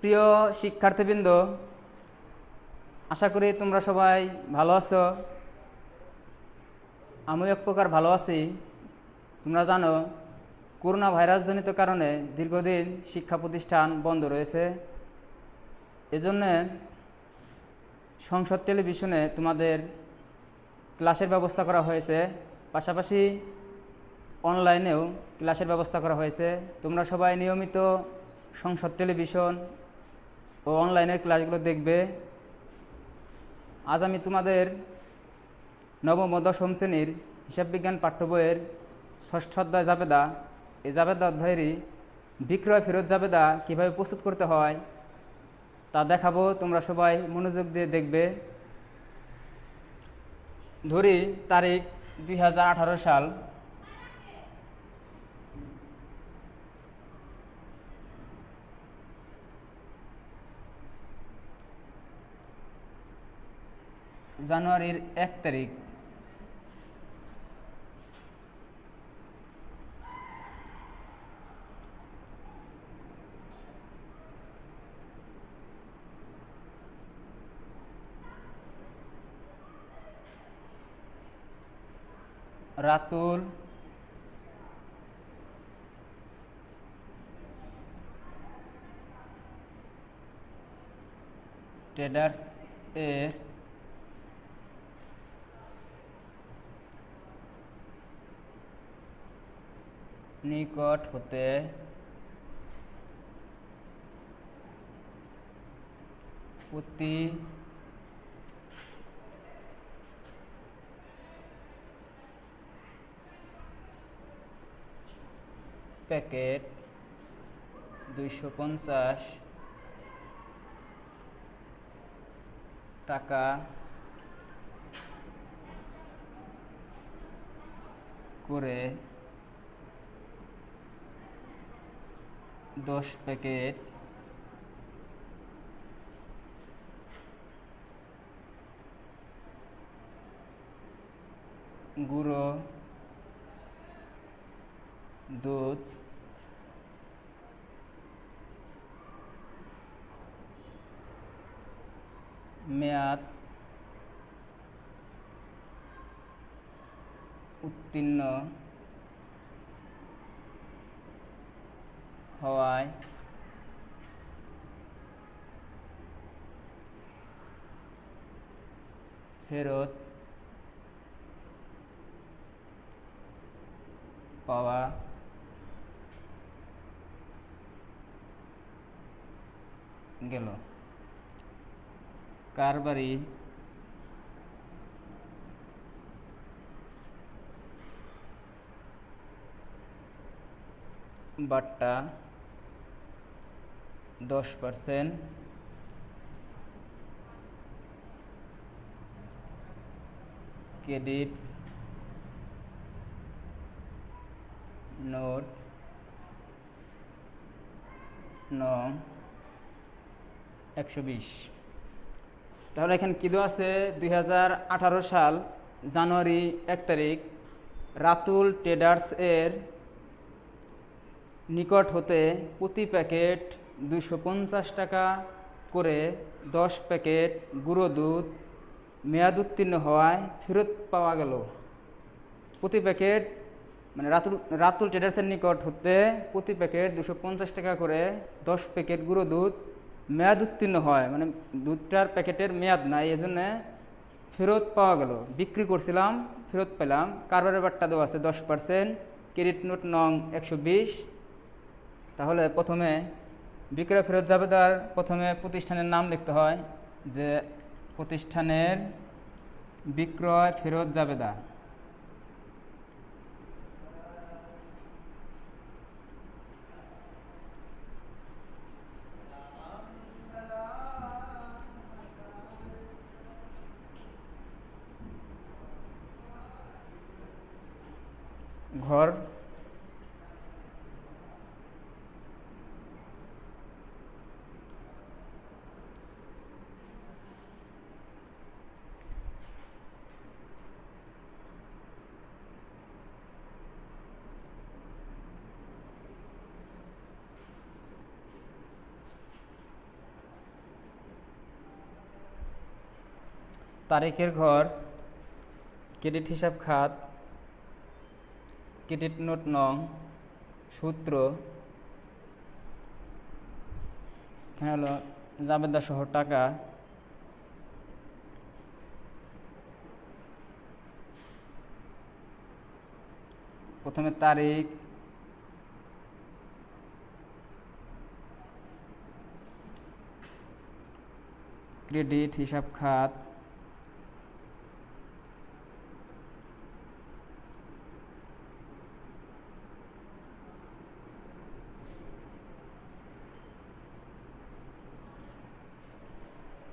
প্রিয় শিক্ষার্থীবৃন্দ, আশা করি তোমরা সবাই ভালো আছো। আমিও এক প্রকার ভালো আছি। তোমরা জানো করোনা ভাইরাসজনিত কারণে দীর্ঘদিন শিক্ষা প্রতিষ্ঠান বন্ধ রয়েছে। এজন্যে সংসদ টেলিভিশনে তোমাদের ক্লাসের ব্যবস্থা করা হয়েছে। পাশাপাশি অনলাইনেও ক্লাসের ব্যবস্থা করা হয়েছে। তোমরা সবাই নিয়মিত সংসদ টেলিভিশন ও অনলাইনের ক্লাসগুলো দেখবে। আজ আমি তোমাদের নবম ও দশম শ্রেণির হিসাব বিজ্ঞান পাঠ্য বইয়ের ষষ্ঠ অধ্যায় জাবেদা। এই জাবেদা অধ্যায়েরই বিক্রয় ফেরত জাবেদা কীভাবে প্রস্তুত করতে হয় তা দেখাবো। তোমরা সবাই মনোযোগ দিয়ে দেখবে। ধরি তারিখ দুই হাজার আঠারো সাল। জানুয়ারির এক তারিখ। রাতুল। ট্রেডার্স এর নিকট হতে প্রতি প্যাকেট দুইশো পঞ্চাশ টাকা করে দশ প্যাকেট। গুঁড়ো। দুধ। মেয়াদ। উত্তীর্ণ। হওয়ায় ফেরত পাওয়া গেল কারবারি বাট্টা দশ পার্সেন্ট। ক্রেডিট নোট নং একশো বিশ। তাহলে এখানে কী দেওয়া আছে? দু হাজার আঠারো সাল জানুয়ারি এক তারিখ রাতুল ট্রেডার্স এর নিকট হতে প্রতি প্যাকেট দুশো টাকা করে দশ প্যাকেট গুঁড়ো দুধ মেয়াদ উত্তীর্ণ হওয়ায় ফেরত পাওয়া গেল। প্রতি প্যাকেট মানে রাতুল রাতুল ট্রেডার্সের নিকট হতে প্রতি প্যাকেট দুশো পঞ্চাশ টাকা করে দশ প্যাকেট গুঁড়ো দুধ মেয়াদ উত্তীর্ণ হয়। মানে দুধটার প্যাকেটের মেয়াদ নাই এই জন্যে ফেরত পাওয়া গেল। বিক্রি করছিলাম, ফেরত পেলাম। কারবারের বাট্টা দেওয়া আছে দশ পার্সেন্ট, ক্রেডিট নোট নং একশো বিশ। তাহলে প্রথমে বিক্রয় ফেরত জাবেদার প্রথমে প্রতিষ্ঠানের নাম লিখতে হয় যে প্রতিষ্ঠানের বিক্রয় ফেরত জাবেদা ঘর তারিখের ঘর, ক্রেডিট হিসাব খাত, ক্রেডিট নোট নং, সূত্র, এখানে হলো জাবেদা সহ টাকা, প্রথমে তারিখ, ক্রেডিট হিসাব খাত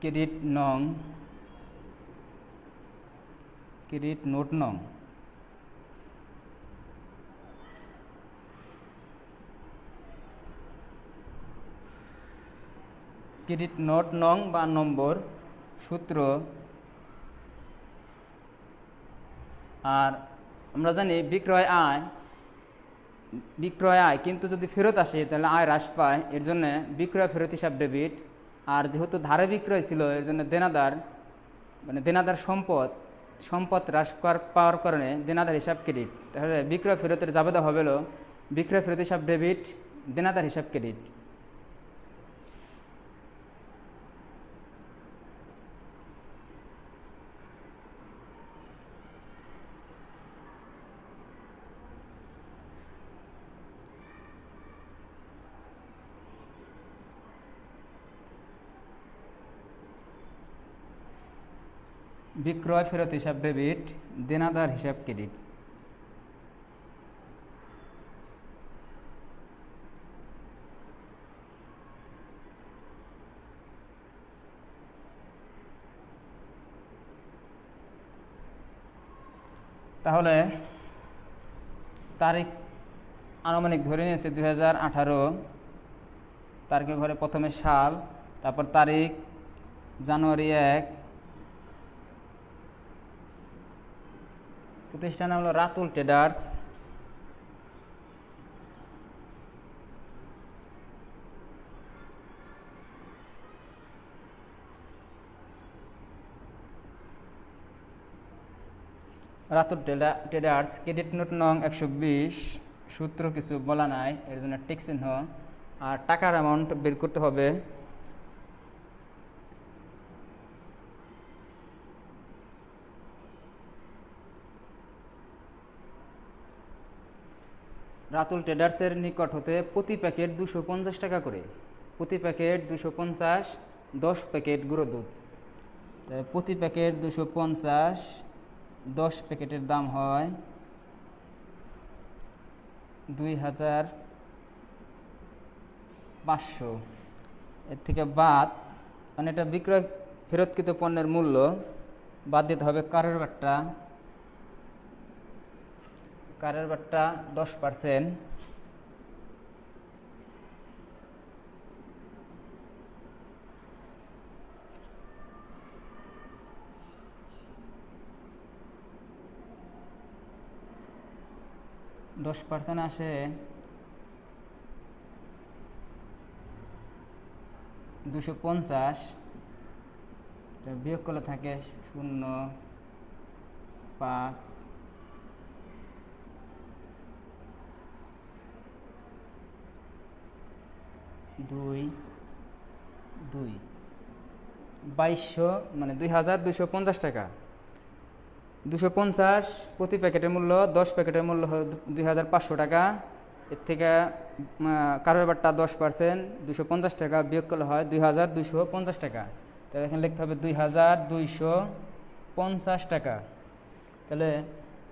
ক্রেডিট নং, ক্রেডিট নোট নং। ক্রেডিট নোট নং বা নম্বর, সূত্র, আর আমরা জানি বিক্রয় আয় বিক্রয় আয়, কিন্তু যদি ফেরত আসে তাহলে আয় হ্রাস পায়। এর জন্য বিক্রয় ফেরত হিসাব ডেবিট আর যেহেতু ধারে বিক্রয় ছিল এর জন্য দেনাদার মানে দেনাদার সম্পদ সম্পদ হ্রাস পাওয়ার কারণে দেনাদার হিসাব ক্রেডিট। তাহলে বিক্রয় ফেরতের জাবেদা হবে বিক্রয় ফেরত হিসাব ডেবিট, দেনাদার হিসাব ক্রেডিট। বিক্রয় ফেরত হিসাব ডেবিট, দেনাদার হিসাব ক্রেডিট। তাহলে তারিখ আনুমানিক ধরে নিয়েছে দুই হাজার আঠারো। তারিখের ঘরে প্রথমে সাল, তারপর তারিখ, জানুয়ারি এক প্রতিষ্ঠান হলো রাতুল ট্রেডার্স। রাতুল ট্রেডা- ট্রেডার্স, ক্রেডিট নোট নং একশো বিশ। সূত্র কিছু বলা নাই, এর জন্য টিক চিহ্ন। আর টাকার অ্যামাউন্ট বের করতে হবে। রাতুল ট্রেডার্সের নিকট হতে প্রতি প্যাকেট দুশো পঞ্চাশ টাকা করে। প্রতি প্যাকেট দুশো পঞ্চাশ, দশ প্যাকেট গুঁড়ো দুধ। প্রতি প্যাকেট দুশো পঞ্চাশ, দশ প্যাকেটের দাম হয় দুই হাজার পাঁচশো। এর থেকে বাদ মানে এটা বিক্রয় ফেরতকৃত পণ্যের মূল্য বাদ দিতে হবে কারের বাট্টা কারের বাট্টা দশ পার্সেন্ট। দশ পার্সেন্ট আসে। দুশো পঞ্চাশ। বিয়োগ করলে থাকে শূন্য পাঁচ দুই দুই। বাইশশো মানে দুই হাজার দুশো পঞ্চাশ টাকা। দুশো পঞ্চাশ প্রতি প্যাকেটের মূল্য, দশ প্যাকেটের মূল্য দুই হাজার পাঁচশো টাকা। এর থেকে কারোর বারটা দশ পার্সেন্ট দুশো পঞ্চাশ টাকা বিয়োগ করলে হয় দুই হাজার দুশো পঞ্চাশ টাকা। তাহলে এখানে লিখতে হবে দুই হাজার দুইশো পঞ্চাশ টাকা। তাহলে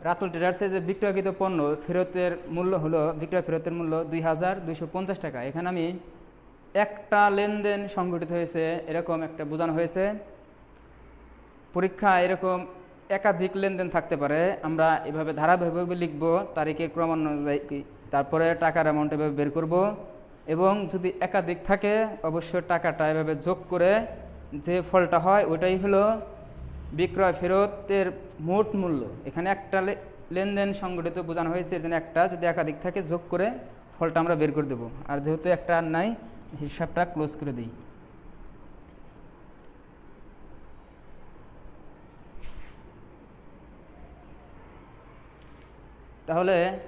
রাতুল ট্রেডার্সে যে বিক্রয়কৃত পণ্য ফেরতের মূল্য হলো, বিক্রয় ফেরতের মূল্য দুই হাজার দুইশো পঞ্চাশ টাকা। এখানে আমি একটা লেনদেন সংঘটিত হয়েছে, এরকম একটা বোঝানো হয়েছে। পরীক্ষা এরকম একাধিক লেনদেন থাকতে পারে। আমরা এভাবে ধারাবাহিকভাবে লিখব, তারিখের ক্রমানুযায়ী তারপরে টাকার অ্যামাউন্ট এভাবে বের করব এবং যদি একাধিক থাকে, অবশ্যই টাকাটা এভাবে যোগ করে যে ফলটা হয়, ওটাই হলো বিক্রয় ফেরতের মোট মূল্য। এখানে একটা লেনদেন সংগঠিত বোঝানো হয়েছে জন্য একটা যদি একাধিক থাকে, যোগ করে ফলটা আমরা বের করে দেবো। আর যেহেতু একটা আর নাই হিসাবটা ক্লোজ করে দিই। তাহলে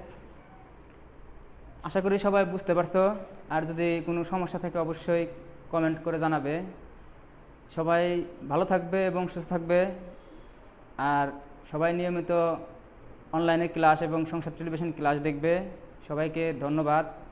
আশা করি সবাই বুঝতে পারছ। আর যদি কোনো সমস্যা থাকে অবশ্যই কমেন্ট করে জানাবে। সবাই ভালো থাকবে এবং সুস্থ থাকবে। আর সবাই নিয়মিত অনলাইনে ক্লাস এবং সংসার টেলিভিশন ক্লাস দেখবে। সবাইকে ধন্যবাদ।